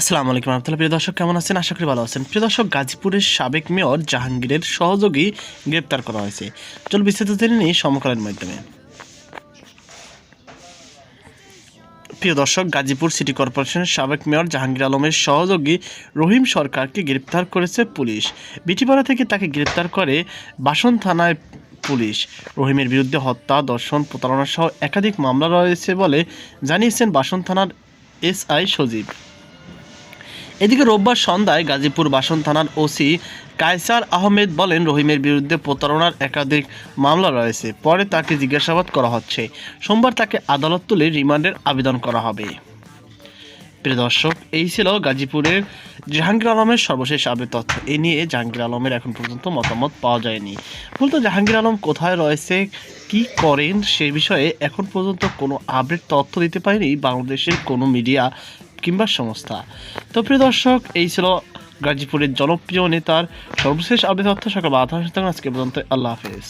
আসসালামু আলাইকুম রহমতুল্লাহ। প্রিয় দর্শক, কেমন আছেন? আশা করি ভালো আছেন। প্রিয় দর্শক, গাজীপুরের সাবেক মেয়র জাহাঙ্গীরের সহযোগী গ্রেপ্তার করা হয়েছে। চল বিস্তারিত জেনে নিই সমকালের মাধ্যমে। প্রিয় দর্শক, গাজীপুর সিটি কর্পোরেশনের সাবেক মেয়র জাহাঙ্গীর আলমের সহযোগী রহিম সরকারকে গ্রেপ্তার করেছে পুলিশ। বিটিপাড়া থেকে তাকে গ্রেপ্তার করে বাসন থানায় পুলিশ। রহিমের বিরুদ্ধে হত্যা দর্শন প্রতারণা সহ একাধিক মামলা রয়েছে বলে জানিয়েছেন বাসন থানার এসআই সজীব। এদিকে রোববার সন্ধ্যায় গাজীপুর বাসন থানার ওসি কায়সার আহমেদ বলেন, রহিমের বিরুদ্ধে প্রতারণার একাধিক মামলা রয়েছে। পরে তাকে জিজ্ঞাসাবাদ করা হচ্ছে। সোমবার তাকে আদালত তুলে রিমান্ডের আবেদন করা হবে। প্রিয় দর্শক, এই ছিল গাজীপুরের জাহাঙ্গীর আলমের সর্বশেষ আপডেট তথ্য। এ নিয়ে জাহাঙ্গীর আলমের এখন পর্যন্ত মতামত পাওয়া যায়নি। মূলত জাহাঙ্গীর আলম কোথায় রয়েছে, কি করেন সে বিষয়ে এখন পর্যন্ত কোনো আপডেট তথ্য দিতে পারেনি বাংলাদেশের কোনো মিডিয়া কিংবা সংস্থা। তো প্রিয় দর্শক, এই ছিল গাজীপুরের জনপ্রিয় নেতার সর্বশেষ আপডেট অর্থ সকাল আধা আজকে পর্যন্ত আল্লাহ হাফেজ।